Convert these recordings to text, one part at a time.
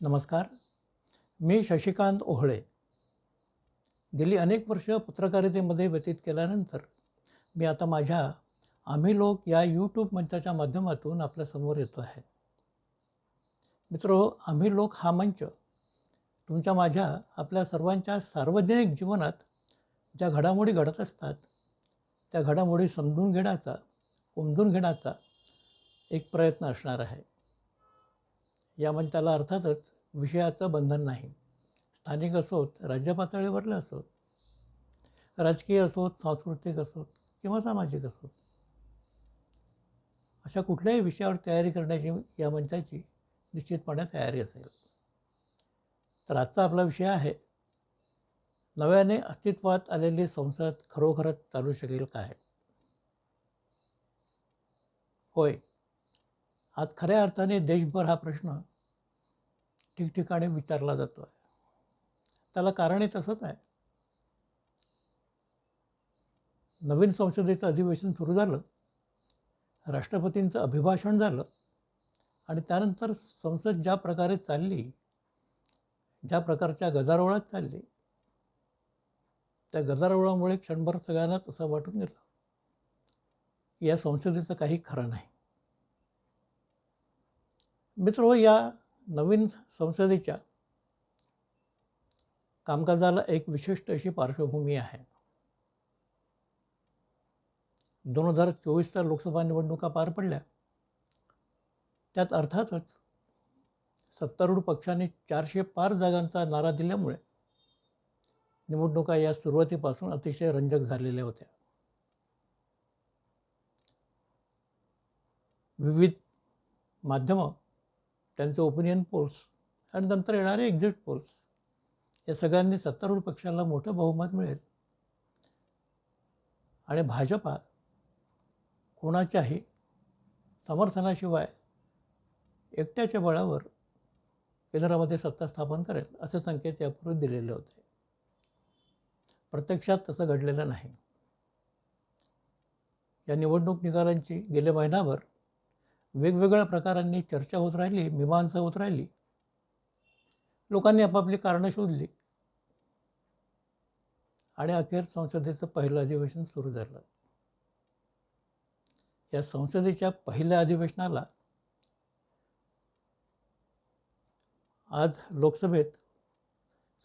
नमस्कार. मी शशिकांत ओहळे. गेली अनेक वर्ष पत्रकारितेमध्ये व्यतीत केल्यानंतर मी आता माझ्या आम्ही लोक या यूट्यूब मंचाच्या माध्यमातून आपल्यासमोर येतो आहे. मित्र आम्ही लोक हा मंच तुमच्या माझ्या आपल्या सर्वांच्या सार्वजनिक जीवनात ज्या घडामोडी घडत असतात त्या घडामोडी समजून घेण्याचा उमजून घेण्याचा एक प्रयत्न असणार आहे. या मंचाला अर्थातच विषयाचं बंधन नाही. स्थानिक असोत राज्य पातळीवरले असोत राजकीय असोत सांस्कृतिक असोत किंवा सामाजिक असोत अशा कुठल्याही विषयावर तयारी करण्याची या मंचाची निश्चितपणे तयारी असेल. तर आजचा आपला विषय आहे नव्याने अस्तित्वात आलेली संसद खरोखरच चालू शकेल काय? होय. आज खऱ्या अर्थाने देशभर हा प्रश्न ठिकठिकाणी विचारला जातो आहे. त्याला कारणही तसंच आहे. नवीन संसदेचं अधिवेशन सुरू झालं राष्ट्रपतींचं अभिभाषण झालं आणि त्यानंतर संसद ज्या प्रकारे चालली ज्या प्रकारच्या गदारोळात चालली त्या गदारोळामुळे क्षणभर सगळ्यांनाच असं वाटून गेलं. या संसदेचं काही खरं नाही. मित्र हो, या नवीन संसदेच्या कामकाजाला एक विशिष्ट अशी पार्श्वभूमी आहे. दोन हजार चोवीसच्या लोकसभा निवडणुका पार पडल्या. त्यात अर्थातच सत्तारूढ पक्षाने चारशे पार जागांचा नारा दिल्यामुळे निवडणुका या सुरुवातीपासून अतिशय रंजक झालेल्या होत्या. विविध माध्यमं त्यांचे ओपिनियन पोल्स आणि नंतर येणारे एक्झिट पोल्स या सगळ्यांनी सत्तारूढ पक्षाला मोठं बहुमत मिळेल. आणि भाजपा कोणाच्याही समर्थनाशिवाय एकट्याच्या बळावर केंद्रामध्ये सत्ता स्थापन करेल असे संकेत यापूर्वी दिलेले होते. प्रत्यक्षात तसं घडलेलं नाही. या निवडणूक निकालांची गेले महिनाभर वेगवेगळ्या प्रकारांनी चर्चा होत राहिली मीमांसा होत राहिली. लोकांनी आपापली कारणं शोधली. आणि अखेर संसदेचं पहिलं अधिवेशन सुरू झालं या संसदेच्या पहिल्या अधिवेशनाला आज लोकसभेत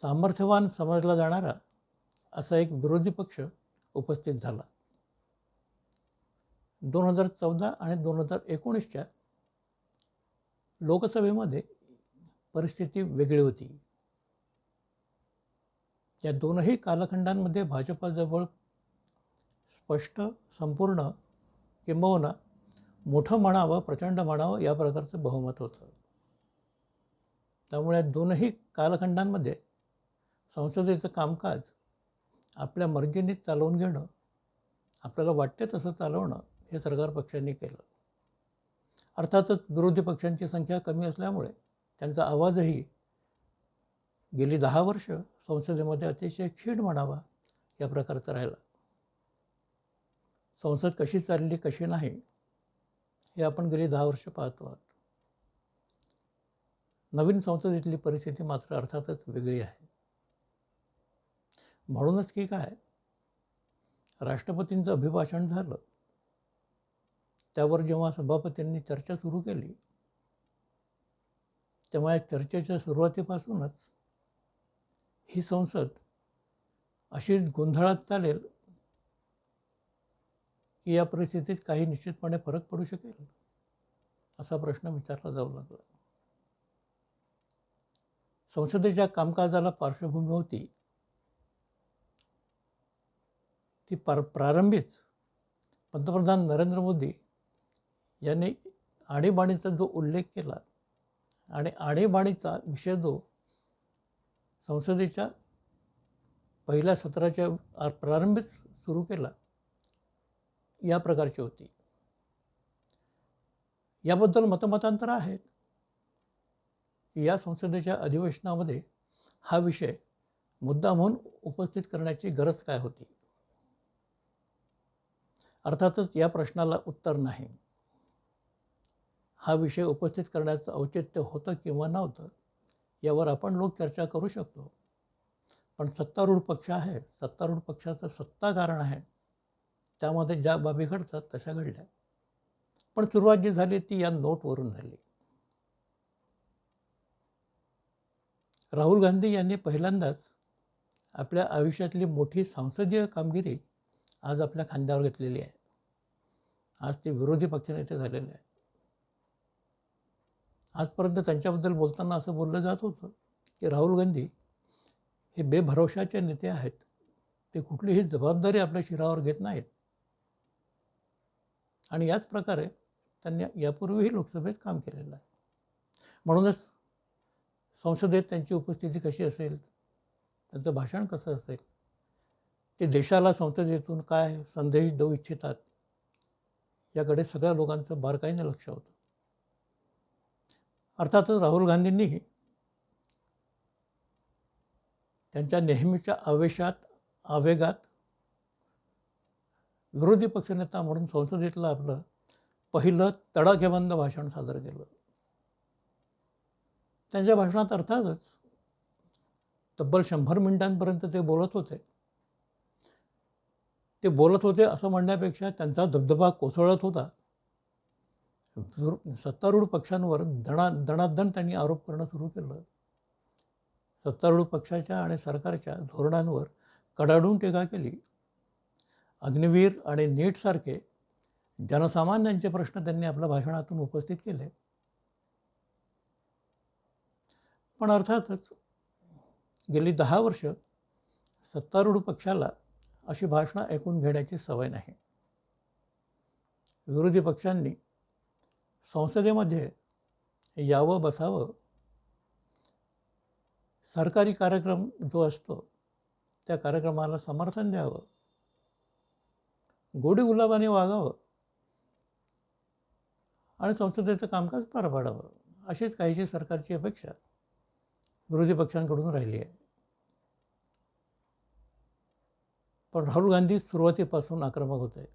सामर्थ्यवान समजला जाणारा असा एक विरोधी पक्ष उपस्थित झाला. दोन हजार चौदा आणि दोन हजार एकोणीसच्या लोकसभेमध्ये परिस्थिती वेगळी होती. या दोनही कालखंडांमध्ये भाजपाजवळ स्पष्ट संपूर्ण किंबहुना मोठं म्हणावं प्रचंड म्हणावं या प्रकारचं बहुमत होतं. त्यामुळे दोनही कालखंडांमध्ये संसदेचं कामकाज आपल्या मर्जीने चालवून घेणं आपल्याला वाटते तसं चालवणं हे सरकार पक्षांनी केलं. अर्थातच विरोधी पक्षांची संख्या कमी असल्यामुळे त्यांचा आवाजही गेली दहा वर्ष संसदेमध्ये अतिशय क्षीण म्हणावा या प्रकारचा राहिला. संसद कशी चालली कशी नाही हे आपण गेली दहा वर्ष पाहतो आहोत. नवीन संसदेतली परिस्थिती मात्र अर्थातच वेगळी आहे. म्हणूनच की काय राष्ट्रपतींचं अभिभाषण झालं. त्यावर जेव्हा सभापतींनी चर्चा सुरू केली तेव्हा या चर्चेच्या सुरुवातीपासूनच ही संसद अशीच गोंधळात चालेल की या परिस्थितीत काही निश्चितपणे फरक पडू शकेल असा प्रश्न विचारला जाऊ लागला. संसदेच्या कामकाजाला पार्श्वभूमी होती. ती पार प्रारंभीच पंतप्रधान नरेंद्र मोदी यांनी आणीबाणीचा जो उल्लेख केला आणि आणीबाणीचा विषय जो संसदेच्या पहिल्या सत्राच्या प्रारंभीच सुरू केला या प्रकारची होती. याबद्दल मतमतांतर आहेत. की या संसदेच्या अधिवेशनामध्ये हा विषय मुद्दा म्हणून उपस्थित करण्याची गरज काय होती? अर्थातच या प्रश्नाला उत्तर नाही. हा विषय उपस्थित करण्याचं औचित्य होतं किंवा नव्हतं यावर आपण लोक चर्चा करू शकतो. पण सत्तारूढ पक्ष आहे सत्तारूढ पक्षाचं सत्ता कारण आहे. त्यामध्ये ज्या बाबी घडतात तशा घडल्या. पण सुरुवात जी झाली ती या नोटवरून झाली. राहुल गांधी यांनी पहिल्यांदाच आपल्या आयुष्यातली मोठी संसदीय कामगिरी आज आपल्या खांद्यावर घेतलेली आहे. आज ते विरोधी पक्षनेते झालेले आहेत. आजपर्यंत त्यांच्याबद्दल बोलताना असं बोललं जात होतं की राहुल गांधी हे बेभरोशाचे नेते आहेत. ते कुठलीही जबाबदारी आपल्या शिरावर घेत नाहीत. आणि याच प्रकारे त्यांनी यापूर्वीही लोकसभेत काम केलेलं आहे. म्हणूनच संसदेत त्यांची उपस्थिती कशी असेल त्यांचं भाषण कसं असेल ते देशाला संसदेतून काय संदेश देऊ इच्छितात याकडे सगळ्या लोकांचं बारकाईने लक्ष होतं. अर्थातच राहुल गांधींनीही त्यांच्या नेहमीच्या आवेशात आवेगात विरोधी पक्षनेता म्हणून संसदेतलं आपलं पहिलं तडाखेबंद भाषण सादर केलं. त्यांच्या भाषणात अर्थातच तब्बल शंभर मिनिटांपर्यंत ते बोलत होते. ते बोलत होते असं म्हणण्यापेक्षा त्यांचा धबधबा कोसळत होता. सत्तारूढ पक्षांवर दणा दणादण त्यांनी आरोप करणं सुरू केलं. सत्तारूढ पक्षाच्या आणि सरकारच्या धोरणांवर कडाडून टीका केली. अग्निवीर आणि नीटसारखे जनसामान्यांचे प्रश्न त्यांनी आपल्या भाषणातून उपस्थित केले. पण अर्थातच गेली दहा वर्ष सत्तारूढ पक्षाला अशी भाषणं ऐकून घेण्याची सवय नाही. विरोधी पक्षांनी संसदेमध्ये यावं बसावं. सरकारी कार्यक्रम जो असतो त्या कार्यक्रमाला समर्थन द्यावं. गोडी गुलाबाने वागावं. आणि संसदेचं कामकाज पार पाडावं. अशीच काहीशी सरकारची अपेक्षा विरोधी पक्षांकडून राहिली आहे. पण राहुल गांधी सुरुवातीपासून आक्रमक होते.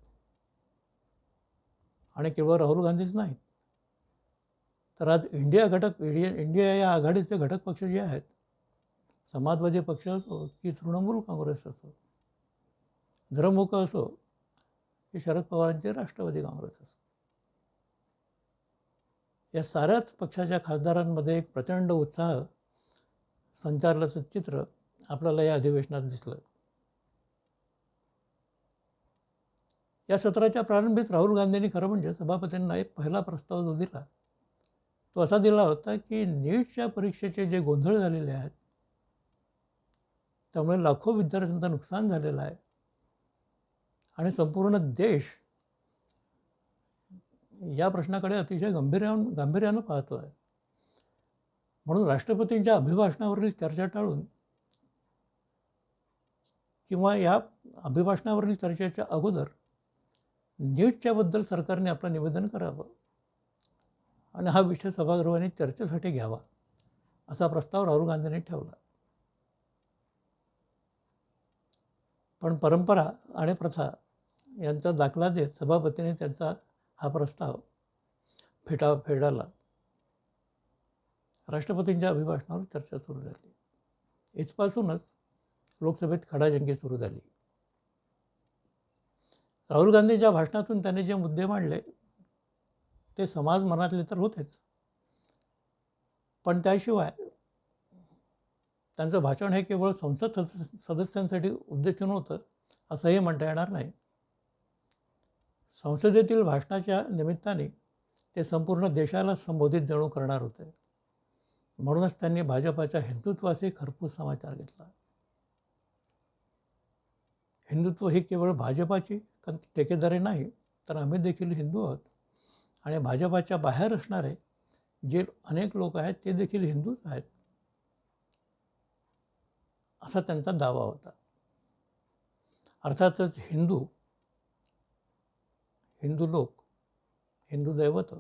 आणि केवळ राहुल गांधीच नाहीत तर आज इंडिया घटक इंडिया इंडिया या आघाडीचे घटक पक्ष जे आहेत समाजवादी पक्ष असो की तृणमूल काँग्रेस असो द्रमुक असो की शरद पवारांचे राष्ट्रवादी काँग्रेस असो या साऱ्याच पक्षाच्या खासदारांमध्ये एक प्रचंड उत्साह संचारल्याचं चित्र आपल्याला या अधिवेशनात दिसलं. या सत्राच्या प्रारंभीच राहुल गांधींनी खरं म्हणजे सभापतींना एक पहिला प्रस्ताव जो दिला तो असा दिला होता की नीटच्या परीक्षेचे जे गोंधळ झालेले आहेत त्यामुळे लाखो विद्यार्थ्यांचं नुकसान झालेलं आहे. आणि संपूर्ण देश या प्रश्नाकडे अतिशय गंभीर्यानं गांभीर्यानं पाहतो आहे म्हणून राष्ट्रपतींच्या अभिभाषणावरील चर्चा टाळून किंवा या अभिभाषणावरील चर्चेच्या अगोदर नीटच्याबद्दल सरकारने आपलं निवेदन करावं. आणि हा विषय सभागृहाने चर्चेसाठी घ्यावा असा प्रस्ताव राहुल गांधींनी ठेवला. पण परंपरा आणि प्रथा यांचा दाखला देत सभापतीने त्यांचा हा प्रस्ताव फेटा फेडाला. राष्ट्रपतींच्या अभिभाषणावर चर्चा सुरू झाली. इथपासूनच लोकसभेत खडाजंगी सुरू झाली. राहुल गांधीच्या भाषणातून त्यांनी जे मुद्दे मांडले ते समाज मनातले तर होतेच. पण त्याशिवाय त्यांचं भाषण हे केवळ संसद सदस्यांसाठी उद्देश नव्हतं असंही म्हणता येणार नाही. संसदेतील भाषणाच्या निमित्ताने ते संपूर्ण देशाला संबोधित जणू करणार होते. म्हणूनच त्यांनी भाजपाच्या हिंदुत्वाचे खरपूस समाचार घेतला. हिंदुत्व ही केवळ भाजपाची कन ठेकेदारी नाही तर आम्ही देखील हिंदू आहोत. आणि भाजपाच्या बाहेर असणारे जे अनेक लोक आहेत ते देखील हिंदूच आहेत. असा त्यांचा दावा होता. अर्थातच हिंदू हिंदू लोक हिंदू दैवत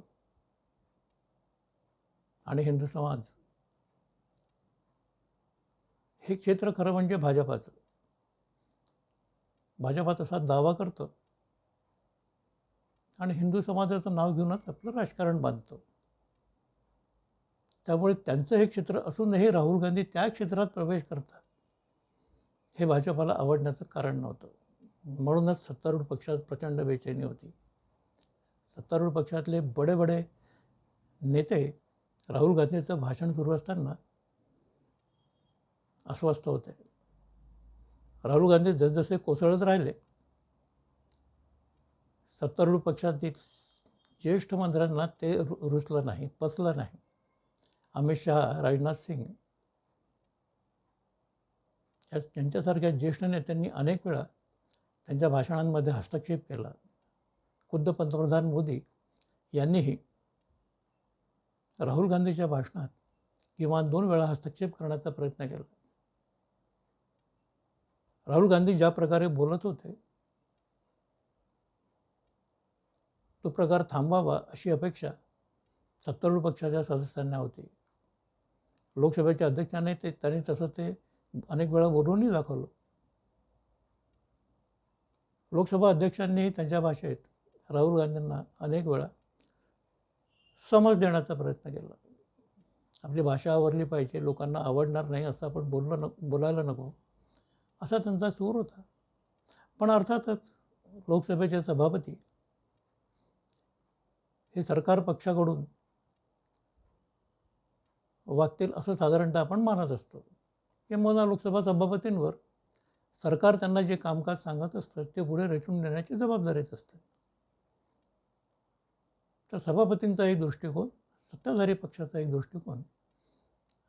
आणि हिंदू समाज हे क्षेत्र खरं म्हणजे भाजपाचं. भाजपा तसा दावा करतं. आणि हिंदू समाजाचं नाव घेऊनच आपलं राजकारण बांधतो. त्यामुळे त्यांचं हे क्षेत्र असूनही राहुल गांधी त्या क्षेत्रात प्रवेश करतात. हे भाजपाला आवडण्याचं कारण नव्हतं. म्हणूनच सत्तारूढ पक्षात प्रचंड बेचैनी होती. सत्तारूढ पक्षातले बडे बडे नेते राहुल गांधीचं भाषण सुरू असताना अस्वस्थ होते. राहुल गांधी जसजसे कोसळत राहिले सत्तारूढ पक्षातील ज्येष्ठ मंत्र्यांना ते रु रुचलं नाही पचलं नाही. अमित शहा राजनाथ सिंग या त्यांच्यासारख्या ज्येष्ठ नेत्यांनी अनेक वेळा त्यांच्या भाषणांमध्ये हस्तक्षेप केला. खुद्द पंतप्रधान मोदी यांनीही राहुल गांधीच्या भाषणात किमान दोन वेळा हस्तक्षेप करण्याचा प्रयत्न केला. राहुल गांधी ज्या प्रकारे बोलत होते तो प्रकार थांबावा अशी अपेक्षा सत्तारूढ पक्षाच्या सदस्यांना होती. लोकसभेच्या अध्यक्षाने ते त्यांनी तसं ते अनेक वेळा बोलूनही दाखवलं. लोकसभा अध्यक्षांनीही त्यांच्या भाषेत राहुल गांधींना अनेक वेळा समज देण्याचा प्रयत्न केला. आपली भाषा आवरली पाहिजे लोकांना आवडणार नाही असं आपण बोललं न बोलायला नको असा त्यांचा सूर होता. पण अर्थातच लोकसभेचे सभापती हे सरकार पक्षाकडून वागतील असं साधारणतः आपण मानत असतो. किंवा लोकसभा सभापतींवर सरकार त्यांना जे कामकाज सांगत असतं ते पुढे रेटून देण्याची जबाबदारीच असते. तर सभापतींचा एक दृष्टिकोन सत्ताधारी पक्षाचा एक दृष्टिकोन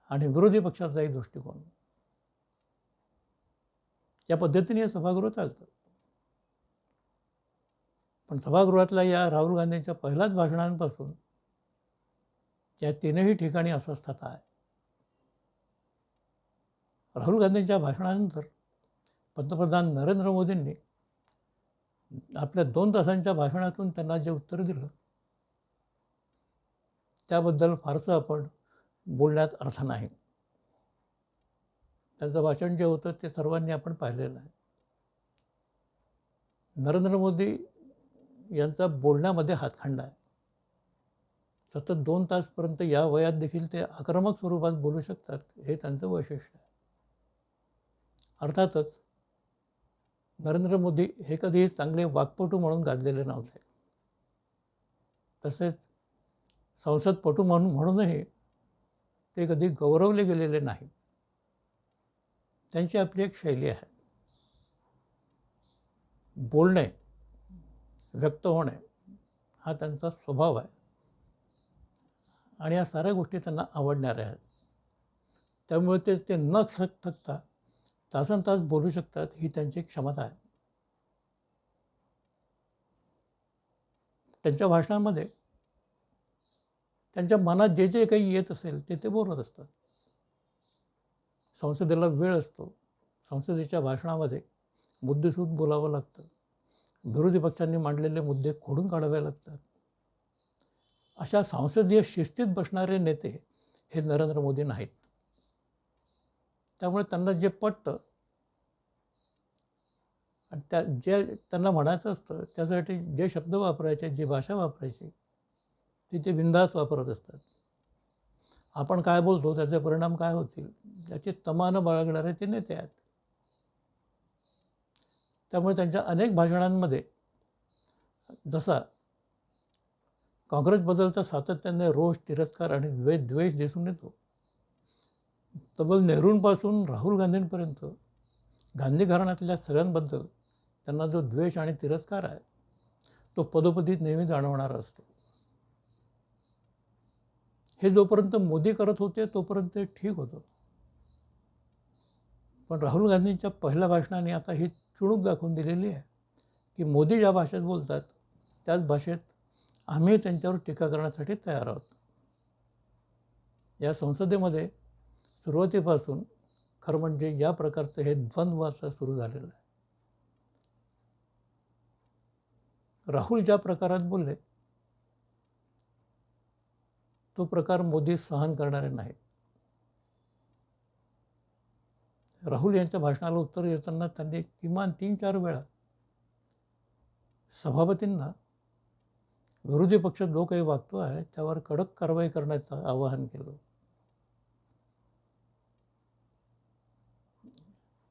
आणि विरोधी पक्षाचा एक दृष्टिकोन. या पद्धतीने हे सभागृह चालतं. पण सभागृहातल्या या राहुल गांधींच्या पहिल्याच भाषणांपासून या तीनही ठिकाणी अस्वस्थता आहे. राहुल गांधींच्या भाषणानंतर पंतप्रधान नरेंद्र मोदींनी आपल्या दोन तासांच्या भाषणातून त्यांना जे उत्तर दिलं त्याबद्दल फारसं आपण बोलण्यात अर्थ नाही. त्यांचं भाषण जे होतं ते सर्वांनी आपण पाहिलेलं आहे. नरेंद्र मोदी यांचा बोलण्यामध्ये हातखंडा आहे. सतत दोन तासपर्यंत या वयात देखील ते आक्रमक स्वरूपात बोलू शकतात हे त्यांचं वैशिष्ट्य आहे. अर्थातच नरेंद्र मोदी हे कधीही चांगले वाकपटू म्हणून गाजलेले नव्हते. तसेच संसदपटू म्हणून म्हणूनही ते कधी गौरवले गेलेले नाही. त्यांची आपली एक शैली आहे. बोलणे व्यक्त होणे हा त्यांचा स्वभाव आहे. आणि या साऱ्या गोष्टी त्यांना आवडणाऱ्या आहेत. त्यामुळे ते ते न थक थकता तासन तास बोलू शकतात ही त्यांची क्षमता आहे. त्यांच्या भाषणामध्ये त्यांच्या मनात जे जे काही येत असेल ते ते बोलत असतात. संसदेला वेळ असतो. संसदेच्या भाषणामध्ये मुद्देसूद बोलावं लागतं. विरोधी पक्षांनी मांडलेले मुद्दे खोडून काढावे लागतात. अशा संसदीय शिस्तीत बसणारे नेते हे नरेंद्र मोदी नाहीत. त्यामुळे त्यांना जे पटतं आणि त्या जे त्यांना म्हणायचं असतं त्यासाठी जे शब्द वापरायचे जी भाषा वापरायची ती ते बिंदास वापरत असतात. आपण काय बोलतो त्याचे परिणाम काय होतील याची तमानं बाळगणारे ते नेते आहेत. त्यामुळे त्यांच्या अनेक भाषणांमध्ये जसा काँग्रेसबद्दलचा सातत्याने रोष तिरस्कार आणि द्वेष द्वेष दिसून येतो. तब्बल नेहरूंपासून राहुल गांधींपर्यंत गांधी घराण्यातल्या सगळ्यांबद्दल त्यांना जो द्वेष आणि तिरस्कार आहे तो पदोपदीत नेहमी जाणवणारा असतो. हे जोपर्यंत मोदी करत होते तोपर्यंत ठीक होतं. पण राहुल गांधींच्या पहिल्या भाषणाने आता ही चुणूक दाखवून दिलेली आहे की मोदी ज्या भाषेत बोलतात त्याच भाषेत आम्ही त्यांच्यावर टीका करण्यासाठी तयार आहोत. या संसदेमध्ये सुरुवातीपासून खरं म्हणजे या प्रकारचं हे द्वंद्व असं सुरू झालेलं आहे. राहुल ज्या प्रकारात बोलले तो प्रकार मोदी सहन करणारे नाहीत. राहुल यांच्या भाषणाला उत्तर देताना त्यांनी किमान तीन चार वेळा सभापतींना विरोधी पक्ष जो काही वागतो आहे त्यावर कडक कारवाई करण्याचं आवाहन केलं.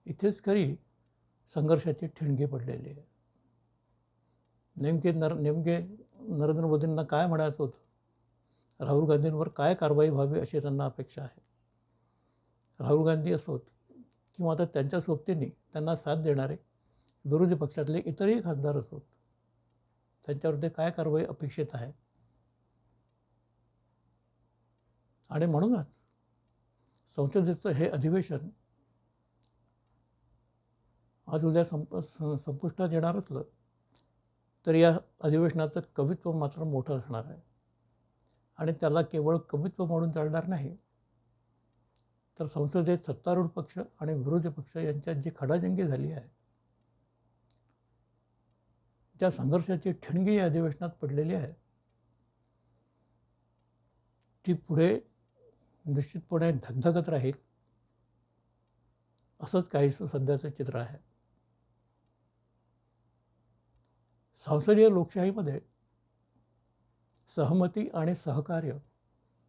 इथेच खरी संघर्षाचे ठिणगे पडलेले आहे. नेमके नर नेमके नरेंद्र मोदींना काय म्हणायचं होतं? राहुल गांधींवर काय कारवाई व्हावी अशी त्यांना अपेक्षा आहे? राहुल गांधी असोत किंवा आता त्यांच्या सोबतीने त्यांना साथ देणारे विरोधी पक्षातले इतरही खासदार असोत त्यांच्यावरती काय कारवाई अपेक्षित आहे? आणि म्हणूनच संसदेचं हे अधिवेशन आज उद्या संप संपुष्टात येणार असलं तर या अधिवेशनाचं कवित्व मात्र मोठं असणार आहे. आणि त्याला केवळ कवित्व म्हणून चालणार नाही तर संसदेत सत्तारूढ पक्ष आणि विरोधी पक्ष यांच्यात जी खडाजंगी झाली आहे त्या संघर्षाची ठिणगी या अधिवेशनात पडलेली आहे ती पुढे निश्चितपणे धगधगत राहील असंच काहीसं सध्याचं चित्र आहे. संसदीय लोकशाहीमध्ये सहमती आणि सहकार्य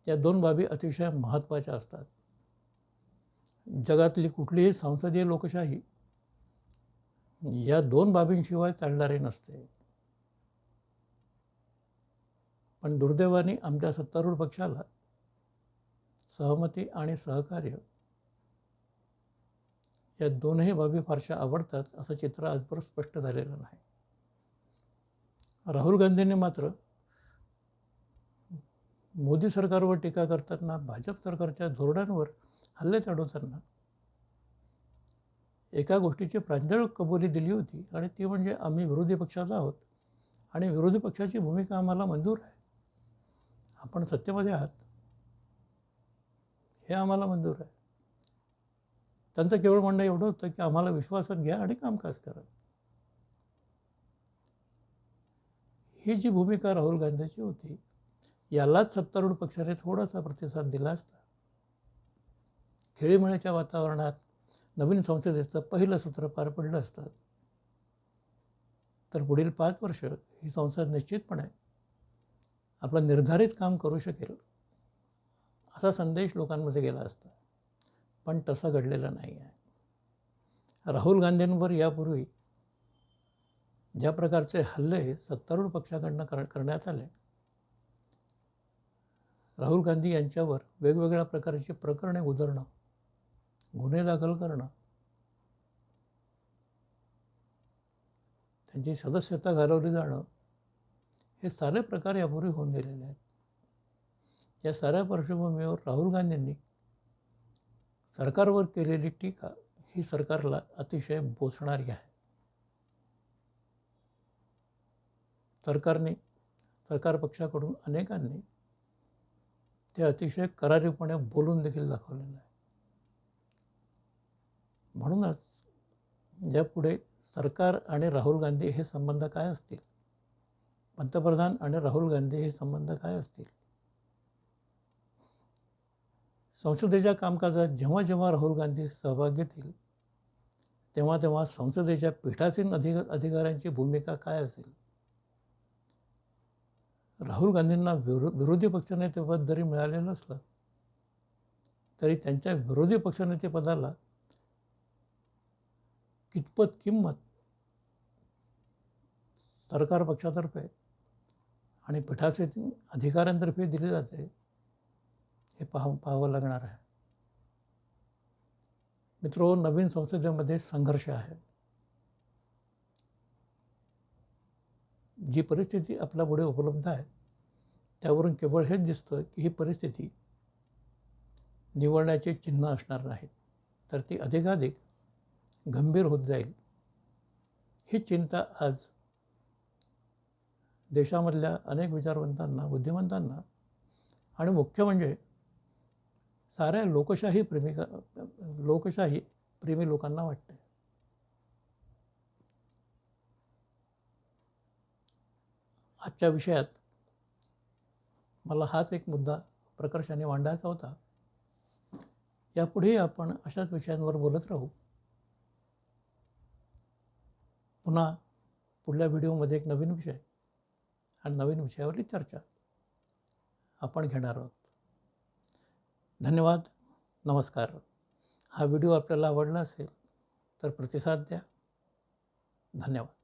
या दोन बाबी अतिशय महत्त्वाच्या असतात. जगातली कुठलीही संसदीय लोकशाही या दोन बाबींशिवाय चालणारी नसते. पण दुर्दैवाने आमच्या सत्तारूढ पक्षाला सहमती आणि सहकार्य या दोनही बाबी फारशा आवडतात असं चित्र आजवर स्पष्ट झालेलं नाही. राहुल गांधींनी मात्र मोदी सरकारवर टीका करताना भाजप सरकारच्या धोरणांवर हल्ले चढवताना एका गोष्टीची प्रांजळ कबुली दिली होती आणि ती म्हणजे आम्ही विरोधी पक्षात आहोत आणि विरोधी पक्षाची भूमिका आम्हाला मंजूर आहे. आपण सत्तेमध्ये आहात. हे आम्हाला मंजूर आहे. त्यांचं केवळ म्हणणं एवढं होतं की आम्हाला विश्वासात घ्या आणि कामकाज करा. ही जी भूमिका राहुल गांधीची होती यालाच सत्तारूढ पक्षाने थोडासा प्रतिसाद दिला असता. खेळीमेळीच्या वातावरणात नवीन संसदेचं पहिलं सत्र पार पडलं असतं. तर पुढील पाच वर्ष ही संसद निश्चितपणे आपलं निर्धारित काम करू शकेल असा संदेश लोकांमध्ये गेला असता. पण तसं घडलेलं नाही आहे. राहुल गांधींवर यापूर्वी ज्या प्रकारचे हल्ले सत्तारूढ पक्षाकडनं कर करण्यात आले राहुल गांधी यांच्यावर वेगवेगळ्या प्रकारची प्रकरणे उधळणं गुन्हे दाखल करणं. त्यांची सदस्यता घालवली जाणं. हे सारे प्रकार यापूर्वी होऊन गेलेले आहेत. या साऱ्या पार्श्वभूमीवर राहुल गांधींनी सरकारवर केलेली टीका ही सरकारला अतिशय बोचणारी आहे. सरकारने सरकार पक्षाकडून अनेकांनी ते अतिशय करारीपणे बोलून देखील दाखवलेलं आहे. म्हणूनच यापुढे सरकार आणि राहुल गांधी हे संबंध काय असतील? पंतप्रधान आणि राहुल गांधी हे संबंध काय असतील? संसदेच्या कामकाजात जेव्हा जेव्हा राहुल गांधी सहभाग घेतील तेव्हा तेव्हा संसदेच्या पीठासीन अधिक अधिकाऱ्यांची भूमिका काय असेल? राहुल गांधींना विरो विरोधी पक्षनेतेपद जरी मिळालेलं नसलं तरी त्यांच्या विरोधी पक्षनेतेपदाला कितपत किंमत सरकार पक्षातर्फे आणि पीठासीन अधिकाऱ्यांतर्फे दिली जाते हे पाह पाहावं लागणार आहे. मित्रो नवीन संसदेमध्ये संघर्ष आहे. जी परिस्थिती आपल्यापुढे उपलब्ध आहे त्यावरून केवळ हेच दिसतं की ही परिस्थिती निवडण्याचे चिन्ह असणार नाहीत. तर ती अधिकाधिक गंभीर होत जाईल. ही चिंता आज देशामधल्या अनेक विचारवंतांना बुद्धिमंतांना आणि मुख्य म्हणजे साऱ्या लोकशाही प्रेमिका लोकशाही प्रेमी लोकांना वाटते आजच्या विषयात मला हाच एक मुद्दा प्रकर्षाने मांडायचा होता. यापुढेही आपण अशाच विषयांवर बोलत राहू. पुन्हा पुढल्या व्हिडिओमध्ये एक नवीन विषय आणि नवीन विषयावरली चर्चा आपण घेणार आहोत. धन्यवाद. नमस्कार. हा व्हिडिओ आपल्याला आवडला असेल तर प्रतिसाद द्या. धन्यवाद.